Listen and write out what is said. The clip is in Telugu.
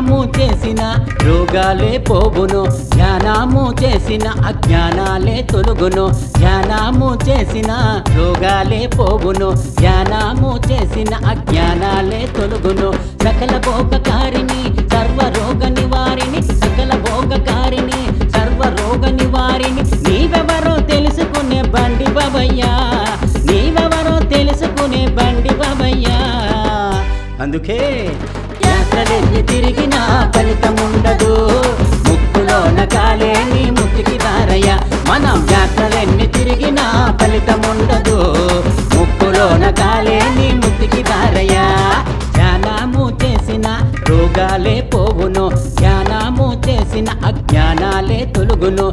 ధ్యానము చేసిన రోగాలే పోగును ధ్యానము చేసిన అజ్ఞానాలే తొలుగును. ధ్యానము చేసిన రోగాలే పోగును ధ్యానము చేసిన అజ్ఞానాలే తొలుగును. సకల భోగకారిణి సర్వ రోగ నివారిణి సకల భోగకారిణి సర్వ రోగ నివారిణి. నీవెవరో తెలుసుకునే బండి బాబయ్యా. నీవెవరో తెలుసుకునే బండి బాబయ్యా. అందుకే యాత్రలెన్ని తిరిగినా ఫలితముండదు. ముక్కులోన కాలే నీ ముక్తికి దారయ్య మనం యాత్రలెన్ని తిరిగినా ఫలితం ఉండదు ముక్కులోన కాలే నీ ముక్తికి దారయ్య ధ్యానము చేసిన రోగాలే పోవును. ధ్యానము చేసిన అజ్ఞానాలే తొలుగును.